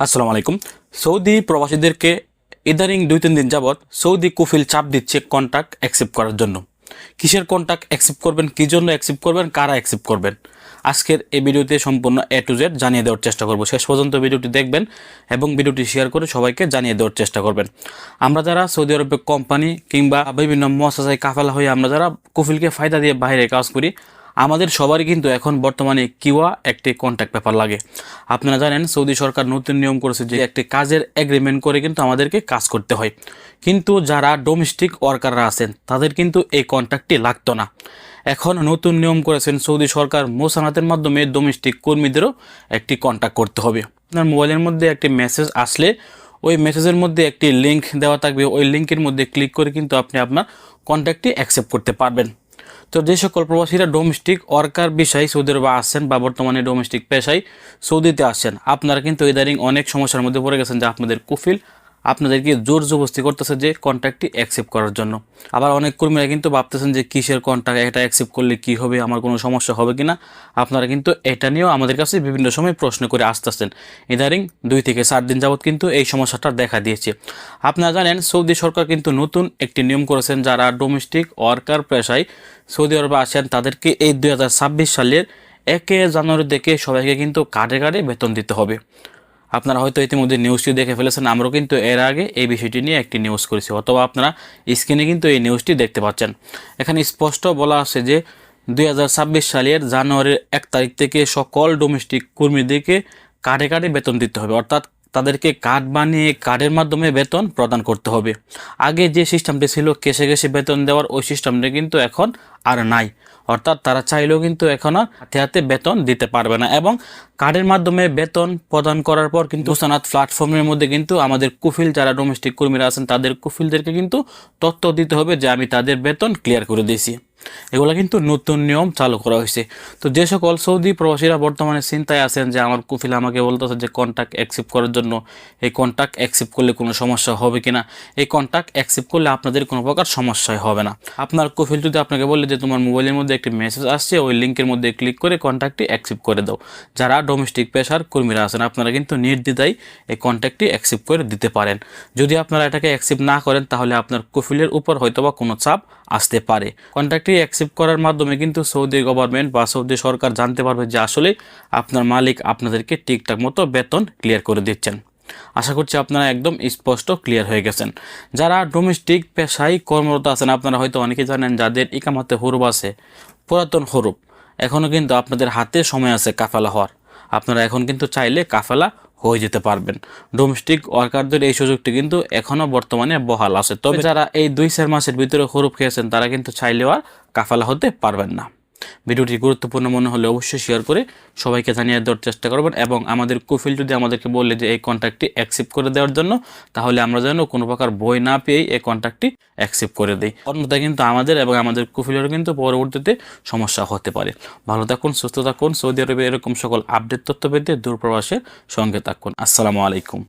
আসসালামু আলাইকুম। সৌদি প্রবাসীদেরকে ইদানিং দুই তিন দিন যাবৎ সৌদি কুফিল চাপ দিচ্ছে কন্ট্যাক্ট অ্যাকসেপ্ট করার জন্য। কিসের কন্ট্যাক্ট অ্যাকসেপ্ট করবেন, কী জন্য অ্যাকসেপ্ট করবেন, কারা অ্যাকসেপ্ট করবেন? আজকের এই ভিডিওতে সম্পূর্ণ এ টু জেড জানিয়ে দেওয়ার চেষ্টা করব। শেষ পর্যন্ত ভিডিওটি দেখবেন এবং ভিডিওটি শেয়ার করে সবাইকে জানিয়ে দেওয়ার চেষ্টা করবেন। আমরা যারা সৌদি আরবের কোম্পানি কিংবা বিভিন্ন মহাসাসায় কাফালা হয়ে আমরা যারা কুফিলকে ফায়দা দিয়ে বাইরে কাজ করি আমাদের সবারই কিন্তু এখন বর্তমানে কিওয়া একটি কন্ট্যাক্ট পেপার লাগে। আপনারা জানেন, সৌদি সরকার নতুন নিয়ম করেছে যে একটি কাজের এগ্রিমেন্ট করে কিন্তু আমাদেরকে কাজ করতে হয়। কিন্তু যারা ডোমেস্টিক ওয়ার্কাররা আছেন, তাদের কিন্তু এই কন্ট্যাক্টটি লাগতো না। এখন নতুন নিয়ম করেছেন সৌদি সরকার, মোসানাতের মাধ্যমে ডোমেস্টিক কর্মীদেরও একটি কন্ট্যাক্ট করতে হবে। আপনার মোবাইলের মধ্যে একটি মেসেজ আসলে, ওই মেসেজের মধ্যে একটি লিঙ্ক দেওয়া থাকবে। ওই লিঙ্কের মধ্যে ক্লিক করে কিন্তু আপনি আপনার কন্ট্যাক্টটি অ্যাকসেপ্ট করতে পারবেন। তো যে সকল প্রবাসীরা ডোমেস্টিক ওয়ার্কার বিষয়ে সৌদি আরবে আসছেন বা বর্তমানে ডোমেস্টিক পেশায় সৌদিতে আসছেন, আপনারা কিন্তু ইদানিং অনেক সমস্যার মধ্যে পড়ে গেছেন যে আপনাদের কুফিল আপনাদেরকে জোর জবস্তি করতেছে যে কন্ট্রাক্টটি অ্যাকসেপ্ট করার জন্য। আবার অনেক কর্মীরা কিন্তু ভাবতেছেন যে কিসের কন্ট্রাক্ট এটা অ্যাকসেপ্ট করলে কি হবে, আমার কোনো সমস্যা হবে কিনা? আপনারা কিন্তু এটা নিয়েও আমাদের কাছে বিভিন্ন সময় প্রশ্ন করে আসতেছেন। ইদারিং দুই থেকে চার দিন যাবৎ কিন্তু এই সমস্যাটা দেখা দিয়েছে। আপনারা জানেন, সৌদি সরকার কিন্তু নতুন একটি নিয়ম করেছেন যারা ডোমেস্টিক ওয়ার্কার পেশায় সৌদি আরবে আসেন, তাদেরকে এই দুই হাজার ছাব্বিশ সালের একে জানুয়ারি থেকে সবাইকে কিন্তু কার্ডে কার্ডে বেতন দিতে হবে। আপনারা হয়তো ইতিমধ্যে নিউজটি দেখে ফেলেছেন, আমরাও কিন্তু এর আগে এই বিষয়টি নিয়ে একটি নিউজ করেছি, অথবা আপনারা স্ক্রিনে কিন্তু এই নিউজটি দেখতে পাচ্ছেন। এখানে স্পষ্ট বলা আছে যে দু হাজার ছাব্বিশ সালের জানুয়ারির এক তারিখ থেকে সকল ডোমেস্টিক কর্মীদেরকে কাটে কাটে বেতন দিতে হবে, অর্থাৎ তাদেরকে কার্ড বানিয়ে কার্ডের মাধ্যমে বেতন প্রদান করতে হবে। আগে যে সিস্টেমটি ছিল কেসে কেসে বেতন দেওয়ার ওই সিস্টেমটা কিন্তু এখন আর নাই। অর্থাৎ তারা চাইলেও কিন্তু এখন আর হাতে হাতে বেতন দিতে পারবে না এবং কার্ডের মাধ্যমে বেতন প্রদান করার পর কিন্তু সানাত প্ল্যাটফর্মের মধ্যে কিন্তু আমাদের কুফিল যারা ডোমেস্টিক কর্মীরা আছেন, তাদের কুফিলদেরকে কিন্তু তথ্য দিতে হবে যে আমি তাদের বেতন ক্লিয়ার করে দিয়েছি। এগুলো কিন্তু নতুন নিয়ম চালু করা হয়েছে। তো যে সকল সৌদি প্রবাসীরা বর্তমানে চিন্তায় আছেন যে, আমার কুফিল আমাকে বলতেছে যে কন্ট্যাক্ট অ্যাকসেপ্ট করার জন্য, এই কন্ট্যাক্ট অ্যাকসেপ্ট করলে কোনো সমস্যা হবে কিনা? এই কন্ট্যাক্ট অ্যাকসেপ্ট করলে আপনাদের কোনো প্রকার সমস্যাই হবে না। আপনার কুফিল যদি আপনাকে বলে যে, তোমার মোবাইলের মধ্যে একটি মেসেজ আসছে, ওই লিঙ্কের মধ্যে ক্লিক করে কন্ট্যাক্টটি অ্যাকসেপ্ট করে দাও। যারা ডোমেস্টিক পেশার কর্মীরা আছেন, আপনারা কিন্তু নির্দ্বিধায় এই কন্ট্যাক্টটি অ্যাকসেপ্ট করে দিতে পারেন। যদি আপনারা এটাকে অ্যাকসেপ্ট না করেন, তাহলে আপনার কুফিলের উপর হয়তোবা কোনো চাপ আসতে পারে। কন্ট্রাক্টটি অ্যাকসেপ্ট করার মাধ্যমে কিন্তু সৌদি গভর্নমেন্ট বা সৌদি সরকার জানতে পারবে যে আসলে আপনার মালিক আপনাদেরকে ঠিকঠাক মতো বেতন ক্লিয়ার করে দিচ্ছেন। আশা করছি আপনারা একদম স্পষ্ট ক্লিয়ার হয়ে গেছেন। যারা ডোমেস্টিক পেশায় কর্মরত আছেন, আপনারা হয়তো অনেকে জানেন যাদের ইকামাতে হরুপ আছে, পুরাতন হরুপ। এখনও কিন্তু আপনাদের হাতে সময় আছে কাফালা হওয়ার। আপনারা এখন কিন্তু চাইলে কাফেলা হয়ে যেতে পারবেন। ডোমেস্টিক ওয়ার্কারদের এই সুযোগটি কিন্তু এখনও বর্তমানে বহাল আছে। তবে যারা এই দুই চার মাসের ভিতরে হরুপ খেয়েছেন, তারা কিন্তু চাইলেও আর কাফেলা হতে পারবেন না। ভিডিওটি গুরুত্বপূর্ণ মনে হলে অবশ্যই শেয়ার করে সবাইকে জানিয়ে দেওয়ার চেষ্টা করবেন এবং আমাদের কুফিল যদি আমাদেরকে বললে যে এই কন্ট্যাক্টটি অ্যাকসেপ্ট করে দেওয়ার জন্য, তাহলে আমরা যেন কোনো প্রকার বই না পেয়েই এই কন্ট্যাক্টটি অ্যাকসেপ্ট করে দিই। অন্যথায় কিন্তু আমাদের এবং আমাদের কুফিলেরও কিন্তু পরবর্তীতে সমস্যা হতে পারে। ভালো থাকুন, সুস্থ থাকুন। সৌদি আরবে এরকম সকল আপডেট তথ্য পেতে দূরপ্রবাসের সঙ্গে থাকুন। আসসালামু আলাইকুম।